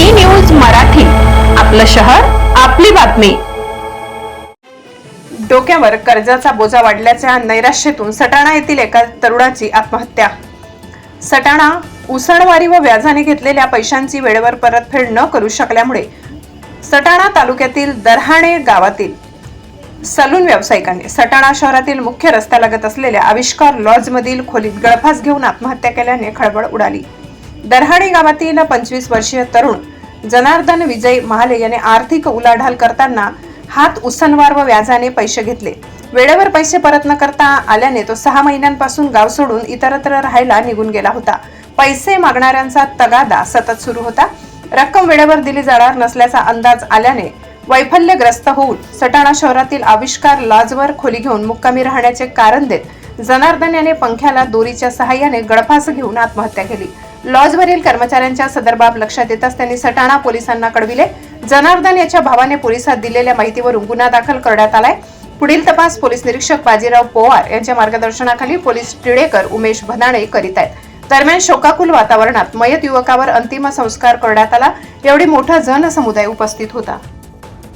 मराठी. आपलं शहर आपली बातमी. डोक्यावर कर्जाचा बोजा वाढल्याच्या नैराश्यातून सटाणा येथील एका तरुणाची आत्महत्या. सटाणा उसणवारी व व्याजाने घेतलेल्या पैशांची वेळेवर परतफेड न करू शकल्यामुळे सटाणा तालुक्यातील दरहाणे गावातील सलून व्यावसायिकांनी सटाणा शहरातील मुख्य रस्त्यालगत असलेल्या आविष्कार लॉजमधील खोलीत गळफास घेऊन आत्महत्या केल्याने खळबळ उडाली. दरहाडी गावातील पंचवीस वर्षीय तरुण जनार्दन विजय महाले याने आर्थिक उलाढाल करताना हात उसनवार व व्याजाने पैसे घेतले. वेळेवर पैसे परत न करता आल्याने तो सहा महिन्यांपासून गाव सोडून इतरत्र राहायला निघून गेला होता. पैसे मागणाऱ्यांचा तगादा सतत सुरू होता. रक्कम वेळेवर दिली जाणार नसल्याचा अंदाज आल्याने वैफल्यग्रस्त होऊन सटाणा शहरातील आविष्कार लॉजवर खोली घेऊन मुक्कामी राहण्याचे कारण देत जनार्दन याने पंख्याला दोरीच्या सहाय्याने गळफास घेऊन आत्महत्या केली. लॉजवरील कर्मचाऱ्यांच्या सदर बाब लक्षात येताच त्यांनी सटाणा पोलिसांना कळविले. जनार्दन याच्या भावाने पोलिसात दिलेल्या माहितीवरून गुन्हा दाखल करण्यात आलाय. पुढील तपास पोलीस निरीक्षक बाजीराव पोवार यांच्या मार्गदर्शनाखाली पोलीस टिळेकर उमेश भदाणे करीत आहेत. दरम्यान शोकाकुल वातावरणात मयत युवकावर अंतिम संस्कार करण्यात आला. एवढी मोठा जनसमुदाय उपस्थित होता.